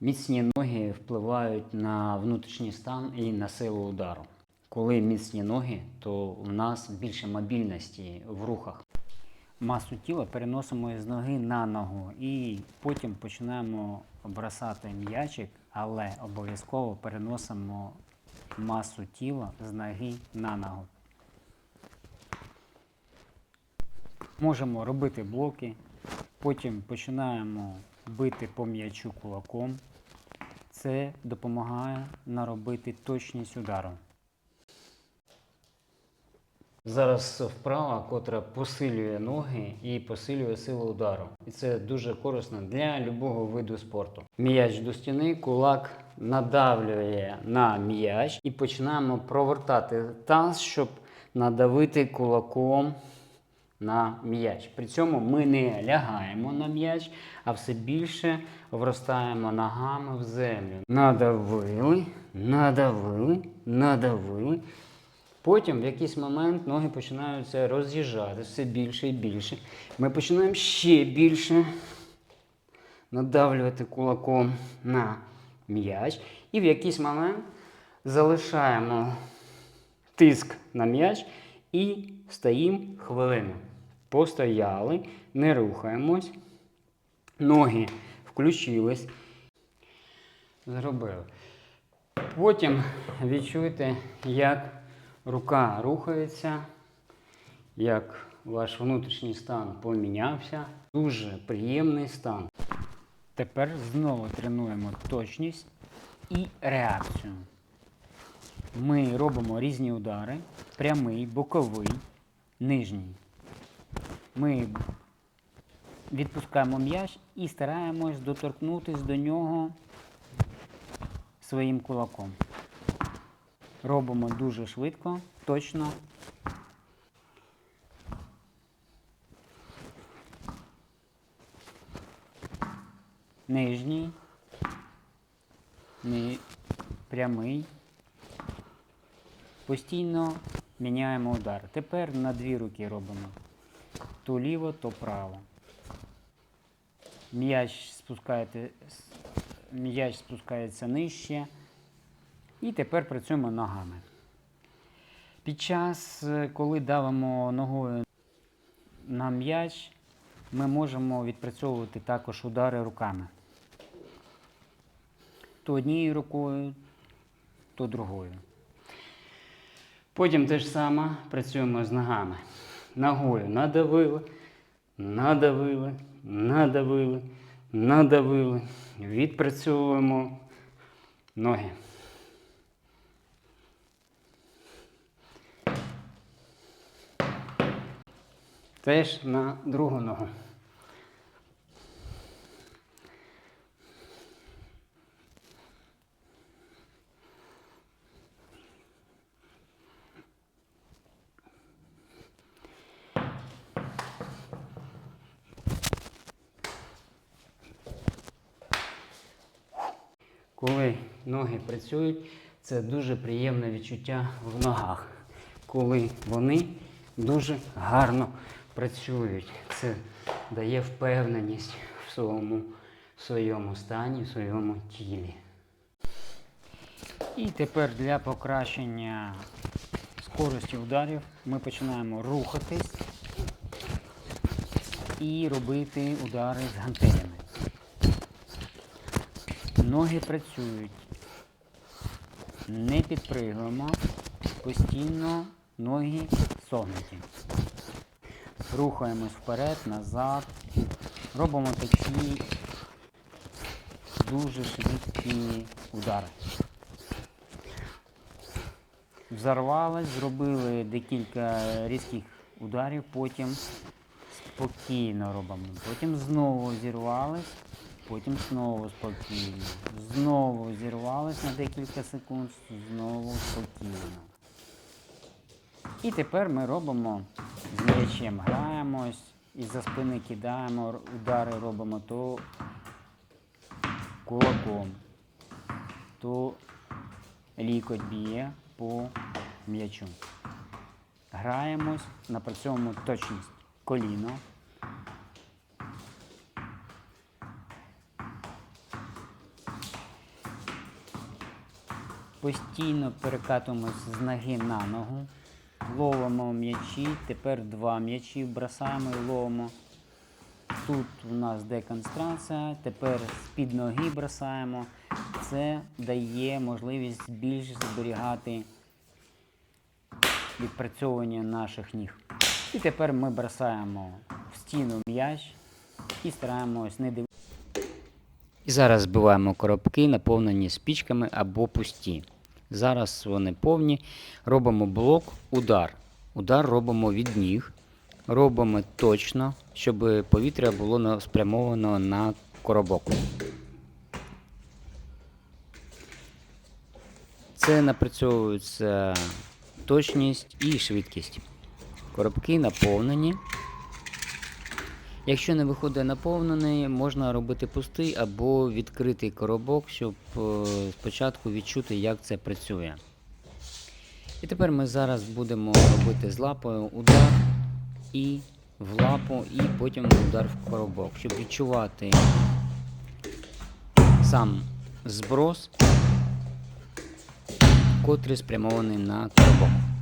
Міцні ноги впливають на внутрішній стан і на силу удару. Коли міцні ноги, то у нас більше мобільності в рухах. Масу тіла переносимо з ноги на ногу і потім починаємо бросати м'ячик, але обов'язково переносимо масу тіла з ноги на ногу. Можемо робити блоки, потім починаємо бити по м'ячу кулаком. Це допомагає наробити точність удару. Зараз вправа, котра посилює ноги і посилює силу удару. І це дуже корисно для любого виду спорту. М'яч до стіни, кулак надавлює на м'яч і починаємо провертати таз, щоб надавити кулаком на м'яч. При цьому ми не лягаємо на м'яч, а все більше вростаємо ногами в землю. Надавили, надавили, надавили. Потім в якийсь момент ноги починаються роз'їжджати все більше і більше. Ми починаємо ще більше надавлювати кулаком на м'яч. І в якийсь момент залишаємо тиск на м'яч і стоїмо хвилину. Постояли, не рухаємось, ноги включились. Зробили. Потім відчуйте, як рука рухається, як ваш внутрішній стан помінявся. Дуже приємний стан. Тепер знову тренуємо точність і реакцію. Ми робимо різні удари: прямий, боковий, нижній. Ми відпускаємо м'яч і стараємось доторкнутися до нього своїм кулаком. Робимо дуже швидко, точно. Нижній, ни... прямий. Постійно міняємо удар. Тепер на дві руки робимо. То ліво, то право. М'яч спускаєте, м'яч спускається нижче. І тепер працюємо ногами. Під час, е, коли давимо ногою на м'яч, ми можемо відпрацьовувати також удари руками. То однією рукою, то другою. Потім те ж саме працюємо з ногами. Ногою надавили, надавили, надавили, надавили. Відпрацьовуємо ноги. Теж на другу ногу. Коли ноги працюють, це дуже приємне відчуття в ногах. Коли вони дуже гарно працюють. Це дає впевненість в своєму, в своєму стані, в своєму тілі. І тепер для покращення скорості ударів ми починаємо рухатись і робити удари з гантелями. Ноги працюють. Не підпригуємо, постійно ноги согнуті. Рухаємось вперед, назад. Робимо такі дуже швидкі удари. Взорвались, зробили декілька різких ударів, потім спокійно робимо. Потім знову зірвались, потім знову спокійно. Знову зірвались на декілька секунд, знову спокійно. І тепер ми робимо з м'ячем, граємось, із-за спини кидаємо, удари робимо то кулаком, то лікоть б'є по м'ячу. Граємось, напрацьовуємо точність коліно. Постійно перекатуємось з ноги на ногу, ловимо м'ячі, тепер два м'ячі бросаємо і ловимо. Тут у нас деконстрація, тепер з-під ноги бросаємо. Це дає можливість більш зберігати відпрацьовування наших ніг. І тепер ми бросаємо в стіну м'яч і стараємось не дивитися. І зараз збиваємо коробки, наповнені спічками або пусті. Зараз вони повні. Робимо блок, удар. Удар робимо від ніг. Робимо точно, щоб повітря було спрямовано на коробок. Це напрацьовується точність і швидкість. Коробки наповнені. Якщо не виходить наповнений, можна робити пустий або відкритий коробок, щоб е, спочатку відчути, як це працює. І тепер ми зараз будемо робити з лапою удар і в лапу, і потім удар в коробок, щоб відчувати сам зброс, котрий спрямований на коробок.